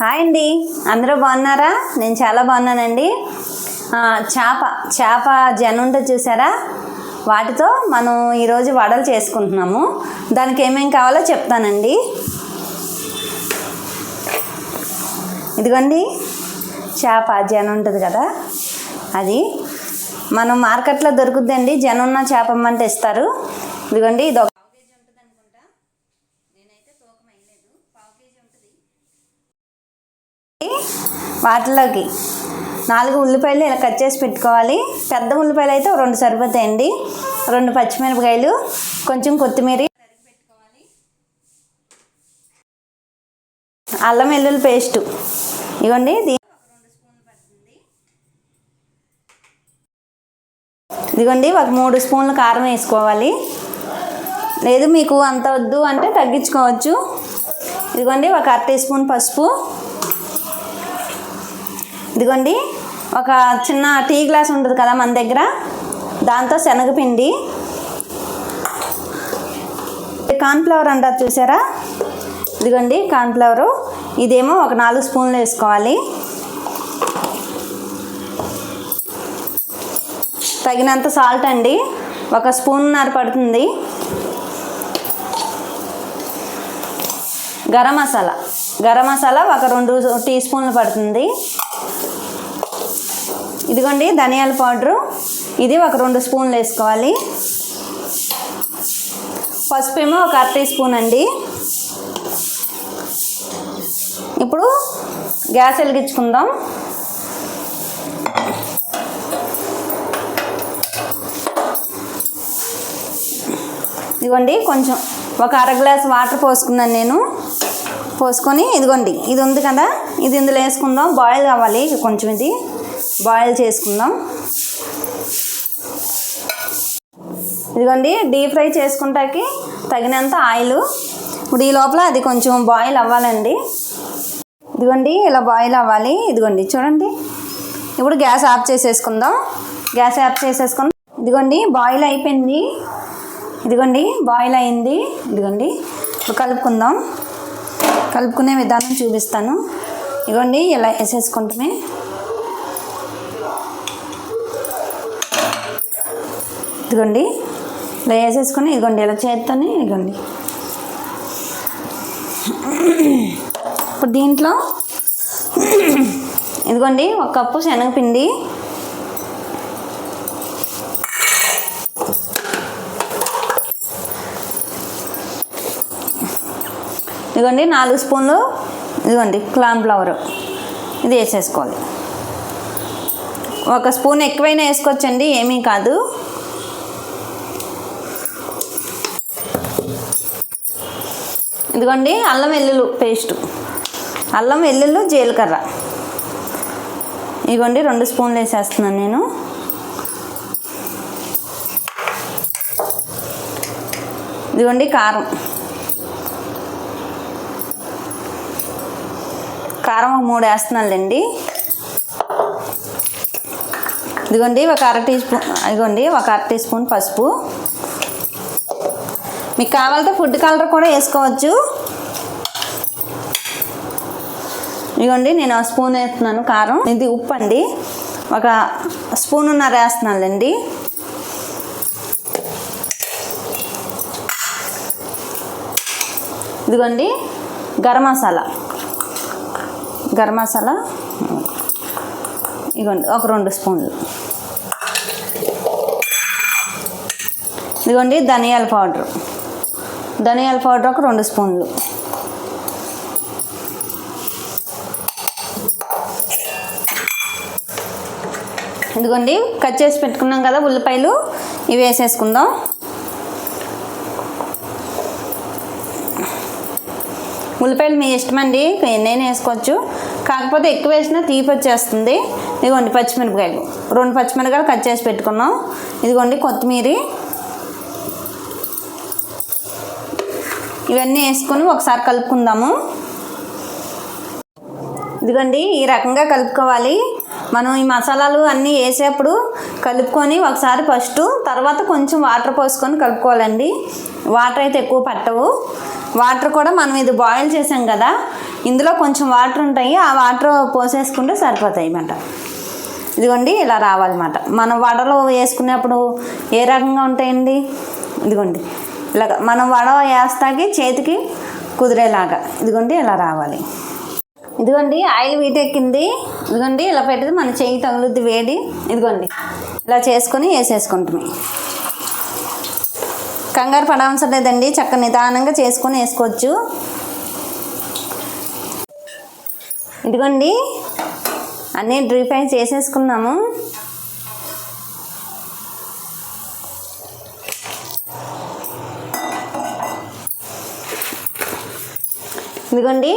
Hi అండి. అందరూ బాగున్నారా? నేను చాలా బాగున్నానండి. చేప చేప జన చూసారా? వాటితో మనం ఈరోజు వడలు చేసుకుంటున్నాము. దానికి ఏమేమి కావాలో చెప్తానండి. ఇదిగోండి. చేప జన ఉంటుంది కదా? అది. మనం మార్కెట్లో దొరుకుద్దండి. జనున్న చేపమ్మంటే చేప అమ్మంటే ఇస్తారు. ఇదిగోండి ఇది ఒక వాటిలోకి నాలుగు ఉల్లిపాయలు ఇలా కట్ చేసి పెట్టుకోవాలి. పెద్ద ఉల్లిపాయలు అయితే రెండు సరిపోతాయండి. రెండు పచ్చిమిరపకాయలు కొంచెం కొత్తిమీర. అల్లం వెల్లుల్లి పేస్ట్. ఇవ్వండి ఇదిగోండి ఒక మూడు స్పూన్లు కారం వేసుకోవాలి. లేదు మీకు అంత వద్దు అంటే తగ్గించుకోవచ్చు. ఇదిగోండి ఒక అర టీ స్పూన్ పసుపు. ఇదిగోండి ఒక చిన్న టీ గ్లాస్ ఉంటుంది కదా మన దగ్గర. దాంతో శనగపిండి. కార్న్ఫ్లవర్ అంటారు చూసారా? ఇదిగోండి కార్న్ఫ్లవరు. ఇదేమో ఒక నాలుగు స్పూన్లు వేసుకోవాలి. తగినంత సాల్ట్ అండి. ఒక స్పూన్నర పడుతుంది. గరం మసాలా. గరం మసాలా ఒక రెండు టీ స్పూన్లు పడుతుంది. ఇదిగోండి ధనియాల పౌడరు. ఇది ఒక రెండు స్పూన్లు వేసుకోవాలి. పసుపు ఏమో ఒక అర టీ స్పూన్ అండి. ఇప్పుడు గ్యాస్ వెలిగించుకుందాం. ఇదిగోండి కొంచెం ఒక అర గ్లాస్ వాటర్ పోసుకున్నాను నేను. పోసుకొని ఇదిగోండి ఇది ఉంది కదా ఇది ఇందులో వేసుకుందాం. బాయిల్ కావాలి కొంచెం ఇది. బాయిల్ చేసుకుందాం. ఇదిగోండి డీప్ ఫ్రై చేసుకుంటాకి తగినంత ఆయిల్. ఇప్పుడు ఈ లోపల అది కొంచెం బాయిల్ అవ్వాలండి. ఇదిగోండి ఇలా బాయిల్ అవ్వాలి. ఇదిగోండి చూడండి. ఇప్పుడు గ్యాస్ ఆఫ్ చేసేసుకుందాం. గ్యాస్ ఆఫ్ చేసేసుకుందాం ఇదిగోండి బాయిల్ అయిపోయింది. ఇదిగోండి బాయిల్ అయింది. ఇదిగోండి ఇప్పుడు కలుపుకుందాం. కలుపుకునే విధానం చూపిస్తాను. ఇదిగోండి ఇలా వేసేసుకుంటమే. ఇదిగోండి. ఇలా వేసేసుకొని ఇదిగోండి ఇలా చేత్తోనే ఇదిగోండి. ఇప్పుడు దీంట్లో ఇదిగోండి ఒక కప్పు శనగపిండి. ఇదిగోండి నాలుగు స్పూన్లు ఇదిగోండి క్లామ్ ఫ్లవర్. ఇది వేసేసుకోవాలి. ఒక స్పూన్ ఎక్కువైనా వేసుకోవచ్చండి ఏమీ కాదు. ఇదిగోండి అల్లం వెల్లుల్లి పేస్టు. అల్లం వెల్లుల్లి జీలకర్ర. ఇదిగోండి రెండు స్పూన్లు వేసేస్తున్నాను నేను. ఇదిగోండి కారం. కారం ఒక మూడు వేస్తున్నానులేండి. ఇదిగోండి ఒక అర టీ స్పూన్ ఇదిగోండి ఒక అర టీ స్పూన్ పసుపు. మీకు కావాలంటే ఫుడ్ కలర్ కూడా వేసుకోవచ్చు. ఇదిగోండి నేను స్పూన్ వేస్తున్నాను కారం. ఇది ఉప్పు అండి ఒక స్పూన్ ఉన్నారు వేస్తున్నానులేండి. ఇదిగోండి గరం మసాలా. గరం మసాలా. ఇదిగోండి ఒక రెండు స్పూన్లు. ఇదిగోండి ధనియాల పౌడర్. ధనియాల పౌడర్ ఒక రెండు స్పూన్లు. ఇదిగోండి కట్ చేసి పెట్టుకున్నాం కదా ఉల్లిపాయలు ఇవి వేసేసుకుందాం. ఉల్లిపాయలు మీ ఇష్టమండి నేను వేసుకోవచ్చు. కాకపోతే ఎక్కువ వేసినా తీపి వచ్చేస్తుంది. ఇదిగోండి పచ్చిమిరపకాయలు రెండు పచ్చిమిరపకాయలు కట్ చేసి పెట్టుకున్నాం. ఇదిగోండి కొత్తిమీర ఇవన్నీ వేసుకొని ఒకసారి కలుపుకుందాము. ఇదిగోండి ఈ రకంగా కలుపుకోవాలి. మనం ఈ మసాలాలు అన్నీ వేసేప్పుడు కలుపుకొని ఒకసారి ఫస్ట్ తర్వాత కొంచెం వాటర్ పోసుకొని కలుపుకోవాలండి. వాటర్ అయితే ఎక్కువ పట్టవు. వాటర్ కూడా మనం ఇది బాయిల్ చేసాం కదా ఇందులో కొంచెం వాటర్ ఉంటాయి. ఆ వాటర్ పోసేసుకుంటే సరిపోతాయి అన్నమాట. ఇదిగోండి ఇలా రావాలన్నమాట. మనం వడలు వేసుకునేప్పుడు ఏ రకంగా ఉంటాయండి? ఇదిగోండి ఇలాగ మనం వడ వేస్తాకి చేతికి కుదిరేలాగా. ఇదిగోండి ఇలా రావాలి. ఇదిగోండి ఆయిల్ వీటెక్కింది. ఇదిగోండి ఇలా పెట్టింది మన చెయ్యి తగులుద్ది వేడి. ఇదిగోండి ఇలా చేసుకొని వేసేసుకుంటుంది కంగారు పడవసరం లేదండి చక్క నిదానంగా చేసుకొని వేసుకోవచ్చు. ఇదిగోండి అన్నీ డ్రీ చేసేసుకున్నాము. ఇదిగోండి.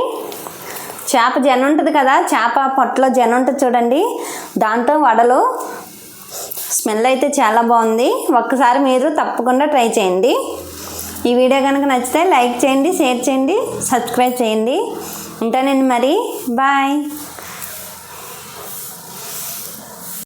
చేప జన ఉంటుంది కదా చేప పొట్టలో జన ఉంటుంది చూడండి. దాంతో వడలు. స్మెల్ అయితే చాలా బాగుంది. ఒక్కసారి మీరు తప్పకుండా ట్రై చేయండి. ఈ వీడియో కనుక నచ్చితే లైక్ చేయండి షేర్ చేయండి సబ్స్క్రైబ్ చేయండి. ఉంటానండి మరి. బాయ్.